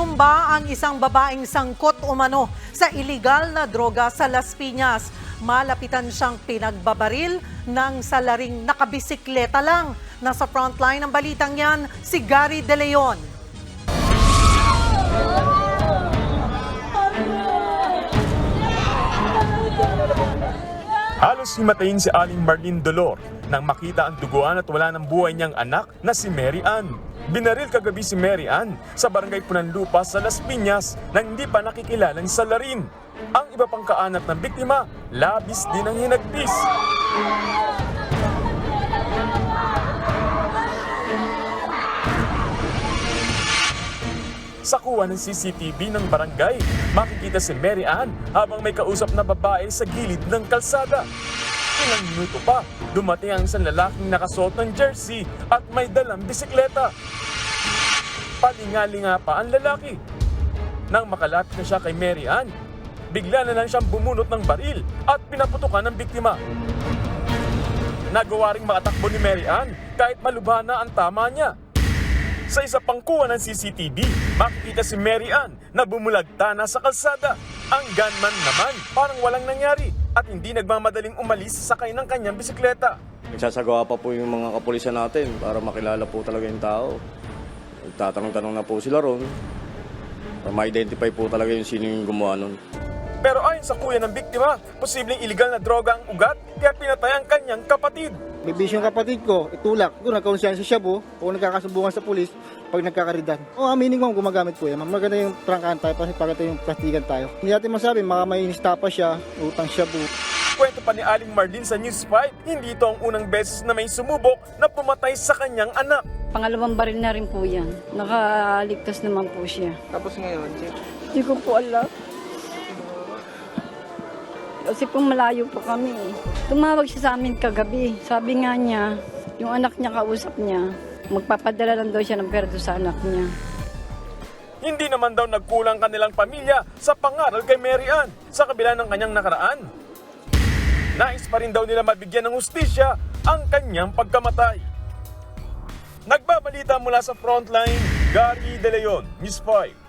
Tinumba ang isang babaeng sangkot umano sa iligal na droga sa Las Piñas. Malapitan siyang pinagbabaril ng salaring nakabisikleta lang. Nasa frontline ng balitang yan, si Gary De Leon. Halos himatayin si Aling Marlene Dolor nang makita ang duguan at wala ng buhay niyang anak na si Mary Ann. Binaril kagabi si Mary Ann sa barangay Punanlupa sa Las Piñas nang hindi pa nakikilalang salarin. Ang iba pang kaanat ng biktima, labis din ang hinagpis. Sa kuha ng CCTV ng barangay, makikita si Mary Ann habang may kausap na babae sa gilid ng kalsada. Ilang minuto pa, dumating ang isang lalaking nakasuot ng jersey at may dalang bisikleta. Palingalinga pa ang lalaki. Nang makalapit na siya kay Mary Ann, bigla na lang siyang bumunot ng baril at pinaputukan ng biktima. Nagawa ring makatakbo ni Mary Ann kahit malubha na ang tama niya. Sa isa pang kuha ng CCTV, makikita si Mary Ann na bumulagta na sa kalsada. Ang gunman naman parang walang nangyari at hindi nagmamadaling umalis sakay ng kanyang bisikleta. Nagsasagawa pa po yung mga kapulisan natin para makilala po talaga yung tao. Tatanong-tanong na po sila ron. Para ma-identify po talaga yung sino yung gumawa nun. Pero ayon sa kuya ng biktima, posibleng iligal na droga ang ugat kaya pinatay ang kanyang kapatid. Bibis yung kapatid ko, itulak. Doon nagkonsensya siya po. O nagkakasubukan sa pulis pag nagkakaridan. O aminin mo gumagamit po yan. Maganda yung trangkahan tayo kasi pagkata yung plastikan tayo. Hindi natin masabi, baka may siya, utang siya po. Kwento pa ni Aling Marlene sa News 5, hindi ito ang unang beses na may sumubok na pumatay sa kanyang anak. Pangalawang baril na rin po yan. Nakaligtas naman po siya. Tapos ngayon, Hindi ko po alam. Kasi po malayo po kami. Tumawag siya sa amin kagabi. Sabi nga niya, yung anak niya kausap niya, magpapadala lang daw siya ng pera doon sa anak niya. Hindi naman daw nagkulang kanilang pamilya sa pangaral kay Mary Ann sa kabila ng kanyang nakaraan. Nais pa rin daw nila mabigyan ng hustisya ang kanyang pagkamatay. Nagbabalita mula sa frontline, Gary De Leon, News 5.